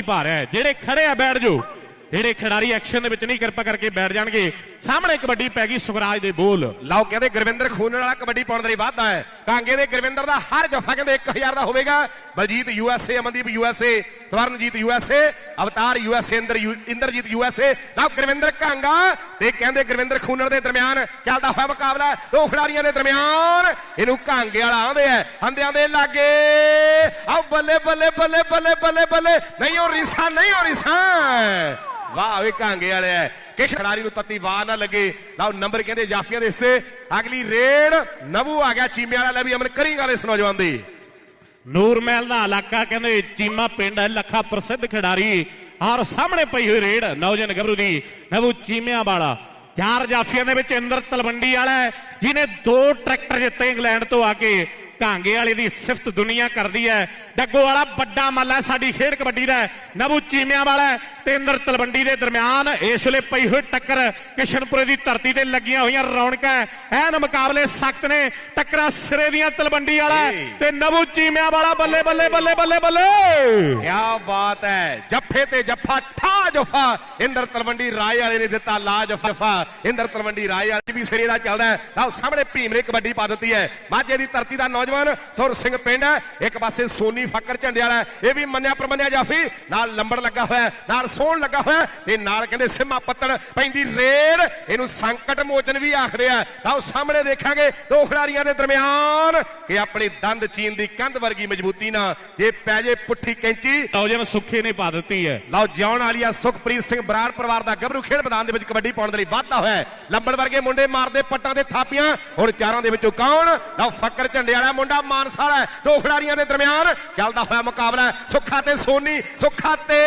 ਕਬੱਡੀ ਪਾ ਰਿਹਾ ਹੈ। ਜਿਹੜੇ ਖੜੇ ਆ ਬੈਠ ਜਾਓ। ਜਿਹੜੇ ਖਿਡਾਰੀ ਐਕਸ਼ਨ ਦੇ ਵਿੱਚ ਨਹੀਂ ਕਿਰਪਾ ਕਰਕੇ ਬੈਠ ਜਾਣਗੇ, ਸਾਹਮਣੇ ਕਬੱਡੀ ਪੈ ਗਈ ਸੁਖਰਾਜ ਦੇ ਬੋਲ। ਲਓ ਕਹਿੰਦੇ ਗੁਰਵਿੰਦਰ ਖੂਨ ਵਾਲਾ ਕਬੱਡੀ ਪਾਉਣ ਦੇ ਲਈ ਵਾਧਾ ਹੈ। ਕਾਂਗੇ ਦੇ ਗੁਰਵਿੰਦਰ ਦਾ ਹਰ ਜਫਾ ਕਹਿੰਦੇ 1000 ਦਾ ਹੋਵੇਗਾ। Baljit USA Amandeep USA Swaranjit USA Avtar USA Inder U- Inderjit USA ਲਓ ਗੁਰਵਿੰਦਰ ਕਾਂਗਾ ਤੇ ਕਹਿੰਦੇ ਗੁਰਵਿੰਦਰ ਖੂਨਰ ਦੇ ਦਰਮਿਆਨ ਚੱਲਦਾ ਹੋਇਆ ਮੁਕਾਬਲਾ। ਦੋ ਖਿਡਾਰੀਆਂ ਦੇ ਦਰਮਿਆਨ ਇਹਨੂੰ ਕਾਂਗੇ ਵਾਲਾ ਆਉਂਦੇ ਆ। ਹੰਦਿਆਂ ਦੇ ਲਾਗੇ। ਆਓ ਬੱਲੇ ਬੱਲੇ ਬੱਲੇ ਬੱਲੇ ਬੱਲੇ ਬੱਲੇ। ਨਹੀਂ, ਉਹ ਰੀਸਾ, ਨਹੀਂ, ਉਹ ਰੀਸਾ। ਵਾਹ ਵੇ ਕਾਂਗੇ ਵਾਲੇ ਐ ਖਿਡਾਰੀ ਨੂੰ ਤੱਤੀ ਵਾਹ ਨਾ ਲੱਗੇ। ਲਓ ਨੰਬਰ ਕਹਿੰਦੇ ਜਾਫੀਆਂ ਦੇ ਹਿੱਸੇ। ਅਗਲੀ ਰੇਡ ਨਵੂ ਆ ਗਿਆ, ਚੀਮੇ ਵਾਲਾ ਲੈ ਵੀ ਅਮਨ ਕਰੀ ਗਾਲੇ ਇਸ ਨੌਜਵਾਨ ਦੀ। ਨੂਰ ਮਹਿਲ ਦਾ ਇਲਾਕਾ ਕਹਿੰਦੇ ਚੀਮਾ ਪਿੰਡ ਹੈ, ਲੱਖਾ ਪ੍ਰਸਿੱਧ ਖਿਡਾਰੀ। ਔਰ ਸਾਹਮਣੇ ਪਈ ਹੋਈ ਰੇਡ ਨੌਜਵਾਨ ਗੱਭਰੂ ਦੀ, ਨਵੂ ਚੀਮਿਆਂ ਵਾਲਾ। ਚਾਰ ਜਾਫੀਆਂ ਦੇ ਵਿੱਚ ਇੰਦਰ ਤਲਵੰਡੀ ਵਾਲਾ ਜਿਹਨੇ ਦੋ ਟਰੈਕਟਰ ਜਿੱਤੇ ਇੰਗਲੈਂਡ ਤੋਂ ਆ ਕੇ। ਕਾਂਗੇ ਵਾਲੇ ਦੀ ਸਿਫਤ ਦੁਨੀਆ ਕਰਦੀ ਹੈ। ਡੱਗੋ ਵਾਲਾ ਵੱਡਾ ਮੱਲ ਹੈ ਸਾਡੀ ਖੇਡ ਕਬੱਡੀ ਦਾ ਨਵੂ ਚੀਮਿਆਂ ਵਾਲਾ ਤੇ ਇੰਦਰ ਤਲਵੰਡੀ ਦੇ ਦਰਮਿਆਨ ਇਸ ਵੇਲੇ ਪਈ ਹੋਈ ਟੱਕਰ ਕਿਸ਼ਨਪੁਰੇ ਦੀ ਧਰਤੀ ਤੇ ਲੱਗੀਆਂ ਹੋਈਆਂ ਰੌਣਕਾਂ ਐਨ ਮੁਕਾਬਲੇ ਸਖਤ ਨੇ ਟੱਕਰਾਂ ਸਿਰੇ ਦੀਆਂ ਤਲਵੰਡੀ ਵਾਲਾ ਤੇ ਨਵੂ ਚੀਮਿਆਂ ਵਾਲਾ ਬੱਲੇ ਬੱਲੇ ਬੱਲੇ ਬੱਲੇ ਬੱਲੇ। ਕਿਆ ਬਾਤ ਹੈ ਜੱਫੇ ਤੇ ਜੱਫਾ ਠਾ ਜਫਾ। ਇੰਦਰ ਤਲਵੰਡੀ ਰਾਏ ਵਾਲੇ ਨੇ ਦਿੱਤਾ ਲਾ ਜਫਾ ਇੰਦਰ ਤਲਵੰਡੀ ਰਾਏ ਵਾਲੇ ਵੀ ਸਿਰੇ ਦਾ ਚੱਲਦਾ ਲਓ ਸਾਹਮਣੇ ਭੀਮਰੇ ਕਬੱਡੀ ਪਾ ਦਿੱਤੀ ਹੈ। ਮਾਝੇ ਦੀ ਧਰਤੀ ਦਾ ਨੌਜਵਾਨ ਸੁਰ ਸਿੰਘ ਪਿੰਡ ਹੈ ਇੱਕ ਪਾਸੇ ਸੋਨੀ ਫੱਕਰ ਝੰਡੇ ਵਾਲਾ ਇਹ ਵੀ ਮੰਨਿਆ ਪ੍ਰਮੰਨਿਆ ਜਾਫੀ ਨਾਲ ਲੰਬੜ ਲੱਗਾ ਹੋਇਆ ਨਾਲ ਸੋਹਣ ਲੱਗਾ ਹੋਇਆ ਤੇ ਨਾਲ ਕਹਿੰਦੇ ਸਿੰਮਾ ਪੱਤਣ ਪੈਂਦੀ ਰੇਡ ਇਹਨੂੰ ਸੰਕਟ ਮੋਚਨ ਵੀ ਆਖਦੇ ਆ। ਲਓ ਸਾਹਮਣੇ ਦੇਖਾਂਗੇ ਦੋ ਖਿਡਾਰੀਆਂ ਦੇ ਦਰਮਿਆਨ ਕਿ ਆਪਣੀ ਦੰਦ ਚੀਨ ਦੀ ਕੰਧ ਵਰਗੀ ਮਜ਼ਬੂਤੀ ਨਾਲ ਜੇ ਪੈ ਜੇ ਪੁੱਠੀ ਕੈਂਚੀ। ਨੌਜਵਾਨ ਸੁੱਖੇ ਨੇ ਪਾ ਦਿੱਤੀ ਹੈ। ਲਓ ਜਿਉਣ ਵਾਲੀ ਆ ਸੁਖਪ੍ਰੀਤ ਸਿੰਘ ਬਰਾੜ ਪਰਿਵਾਰ ਦਾ ਗੱਭਰੂ ਖੇਡ ਮੈਦਾਨ ਦੇ ਵਿੱਚ ਕਬੱਡੀ ਪਾਉਣ ਦੇ ਲਈ ਵਾਧਾ ਹੋਇਆ। ਲੰਬੜ ਵਰਗੇ ਮੁੰਡੇ ਮਾਰਦੇ ਪੱਟਾਂ ਤੇ ਥਾਪੀਆਂ। ਹੁਣ ਚਾਰਾਂ ਦੇ ਵਿੱਚੋਂ ਕੌਣ? ਲਓ ਫੱਕਰ ਝੰਡੇ ਵਾਲਾ ਮੁੰਡਾ ਮਾਨਸਾ ਵਾਲਾ ਦੋ ਖਿਡਾਰੀਆਂ ਦੇ ਦਰਮਿਆਨ ਚੱਲਦਾ ਹੋਇਆ ਮੁਕਾਬਲਾ ਸੁੱਖਾ ਤੇ ਸੋਨੀ, ਸੁੱਖਾ ਤੇ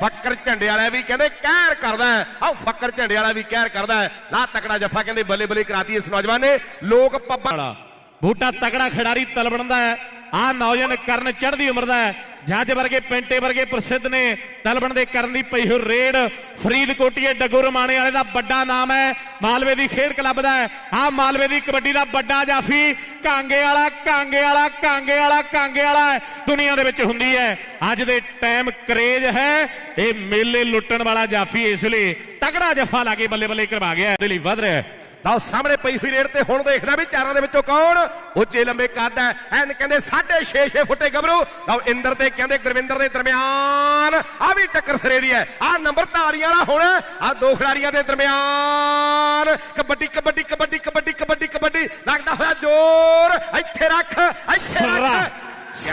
ਫੱਕਰ ਝੰਡੇ ਵਾਲਾ ਵੀ ਕਹਿੰਦੇ ਕਹਿਰ ਕਰਦਾ ਹੈ। ਫੱਕਰ ਝੰਡੇ ਵਾਲਾ ਵੀ ਕਹਿਰ ਕਰਦਾ ਹੈ। ਨਾ ਤਕੜਾ ਜੱਫਾ ਕਹਿੰਦੇ ਬੱਲੇ ਬੱਲੇ ਕਰਾਤੀ ਇਸ ਨੌਜਵਾਨ ਨੇ ਲੋਕ ਪੱਬਾਂ ਵਾਲਾ ਬੂਟਾ ਤਕੜਾ ਖਿਡਾਰੀ ਤਲਵਣ ਦਾ ਹੈ ਆ ਨੌਜਵਾਨ ਕਰਨ ਚੜ੍ਹਦੀ ਉਮਰ ਦਾ ਹੈ ਜੱਜ ਵਰਗੇ ਪਿੰਟੇ ਵਰਗੇ ਪ੍ਰਸਿੱਧ ਨੇ। ਤਲਵਣ ਦੇ ਕਰਨ ਦੀ ਪਈ ਹੋਈ ਰੇਡ। ਫਰੀਦਕੋਟੀਏ ਡੱਗੂ ਰਮਾਣੇ ਵਾਲੇ ਦਾ ਵੱਡਾ ਨਾਮ ਹੈ। ਮਾਲਵੇ ਦੀ ਖੇਡ ਕਲੱਬ ਦਾ ਹੈ। ਆ ਮਾਲਵੇ ਦੀ ਕਬੱਡੀ ਦਾ ਵੱਡਾ ਜਾਫੀ। ਕਾਂਗੇ ਵਾਲਾ ਕਾਂਗੇ ਵਾਲਾ ਕਾਂਗੇ ਵਾਲਾ ਕਾਂਗੇ ਵਾਲਾ ਹੈ। ਦੁਨੀਆ ਦੇ ਵਿੱਚ ਹੁੰਦੀ ਹੈ। ਅੱਜ ਦੇ ਟਾਈਮ ਕਰੇਜ ਹੈ। ਇਹ ਮੇਲੇ ਲੁੱਟਣ ਵਾਲਾ ਜਾਫੀ ਇਸ ਲਈ ਤਗੜਾ ਜਫਾ ਲਾ ਕੇ ਬੱਲੇ ਬੱਲੇ ਕਰਵਾ ਗਿਆ। ਇਹਦੇ ਲਈ ਵੱਧ ਰਿਹਾ ਲਓ ਸਾਹਮਣੇ ਪਈ ਹੋਈ ਰੇਡ ਤੇ ਹੁਣ ਦੇਖਦਾ ਵੀ ਚਾਰਾਂ ਦੇ ਵਿੱਚੋਂ ਕੌਣ? ਉੱਚੇ ਲੰਬੇ ਕੱਦ ਹੈ ਐਨ ਕਹਿੰਦੇ 6.5 6 ਫੁੱਟੇ ਗੱਭਰੂ। ਲਓ ਇੰਦਰ ਤੇ ਕਹਿੰਦੇ ਗੁਰਵਿੰਦਰ ਦੇ ਦਰਮਿਆਨ। ਆ ਵੀ ਟੱਕਰ ਸਿਰੇ ਦੀ ਹੈ। ਆ ਨੰਬਰ ਧਾਰੀਆਂ ਵਾਲਾ ਹੁਣ ਆ ਦੋ ਖਿਡਾਰੀਆਂ ਦੇ ਦਰਮਿਆਨ। ਕਬੱਡੀ ਕਬੱਡੀ ਕਬੱਡੀ ਕਬੱਡੀ ਕਬੱਡੀ ਕਬੱਡੀ। ਲੱਗਦਾ ਹੋਇਆ ਜ਼ੋਰ। ਇੱਥੇ ਰੱਖ ਇੱਥੇ ਰੱਖ।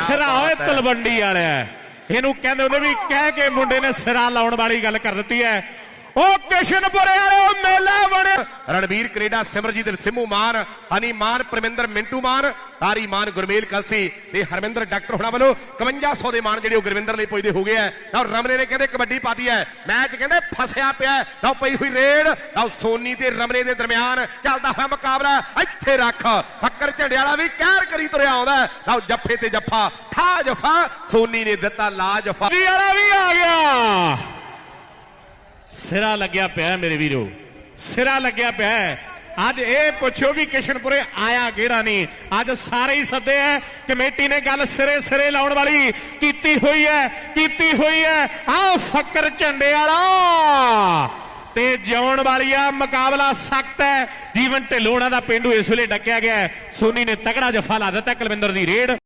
ਸਿਰਾ ਓਏ। ਤਲਵੰਡੀ ਵਾਲਿਆ। ਇਹਨੂੰ ਕਹਿੰਦੇ ਉਹਦੇ ਵੀ ਕਹਿ ਕੇ ਮੁੰਡੇ ਨੇ ਸਿਰਾ ਲਾਉਣ ਵਾਲੀ ਗੱਲ ਕਰ ਦਿੱਤੀ ਹੈ। ਉਹ ਕਿਸ਼ਨਪੁਰੇ ਵਾਲੇ ਉਹ ਮੇਲਾ ਰਣਵੀਰ ਕੈਨੇਡਾ, ਸਿਮਰਜੀਤ ਸਿੰਮੂ ਮਾਨ, ਹਨੀ ਮਾਨ, ਪਰਮਿੰਦਰ ਮਿੰਟੂ ਮਾਨ, ਤਾਰੀ ਮਾਨ, ਗੁਰਮੇਲ ਕਲਸੀ ਤੇ ਹਰਮਿੰਦਰ ਡਾਕਟਰ ਹੋਣਾ ਵੱਲੋਂ 5100 ਦੇ ਮਾਨ ਜਿਹੜੇ ਉਹ ਗੁਰਵਿੰਦਰ ਲਈ ਪੁੱਜਦੇ ਹੋ ਗਏ ਆ ਤਾਂ ਰਮਨੇ ਨੇ ਕਹਿੰਦੇ ਕਬੱਡੀ ਪਾਤੀ ਹੈ। ਮੈਚ ਕਹਿੰਦੇ ਫਸਿਆ ਪਿਆ ਤਾਂ ਪਈ ਹੋਈ ਰੇਡ, ਤਾਂ ਸੋਨੀ ਤੇ ਰਮਨੇ ਦੇ ਦਰਮਿਆਨ ਚੱਲਦਾ ਹੋਇਆ ਮੁਕਾਬਲਾ ਇੱਥੇ ਰੱਖ, ਫੱਕਰ ਝੰਡੇ ਵਾਲਾ ਵੀ ਕਹਿਰ ਕਰੀ ਤੁਰਿਆ ਆਉਂਦਾ ਤਾਂ ਜੱਫੇ ਤੇ ਜੱਫਾ, ਠਾ ਜਫਾ, ਸੋਨੀ ਨੇ ਦਿੱਤਾ ਲਾ ਜਫਾ। ਜੀ ਵਾਲਾ ਵੀ ਆ ਗਿਆ। ਸਿਰਾ ਲੱਗਿਆ ਪਿਆ ਮੇਰੇ ਵੀਰੋ। ਸਿਰਾ ਲੱਗਿਆ ਪਿਆ ਹੈ। ਅੱਜ ਇਹ ਪੁੱਛੋ ਵੀ ਕਿਸ਼ਨਪੁਰੇ ਆਇਆ ਕਿਹੜਾ ਨਹੀਂ। ਅੱਜ ਸਾਰੇ ਹੀ ਸੱਦੇ ਐ। ਕਮੇਟੀ ਨੇ ਗੱਲ ਸਿਰੇ ਸਿਰੇ ਲਾਉਣ ਵਾਲੀ ਕੀਤੀ ਹੋਈ ਹੈ ਕੀਤੀ ਹੋਈ ਹੈ ਆਓ ਫੱਕਰ ਝੰਡੇ ਵਾਲਾ। ਤੇ ਜਿਉਣ ਵਾਲੀਆ ਮੁਕਾਬਲਾ ਸਖਤ ਹੈ ਜੀਵਨ ਢਿੱਲੋਂ ਦਾ ਪਿੰਡੂ ਇਸ ਵੇਲੇ ਡੱਕਿਆ ਗਿਆ ਸੋਨੀ ਨੇ ਤਗੜਾ ਜਫਾ ਲਾ ਦਿੱਤਾ ਕੁਲਵਿੰਦਰ ਦੀ ਰੇਡ।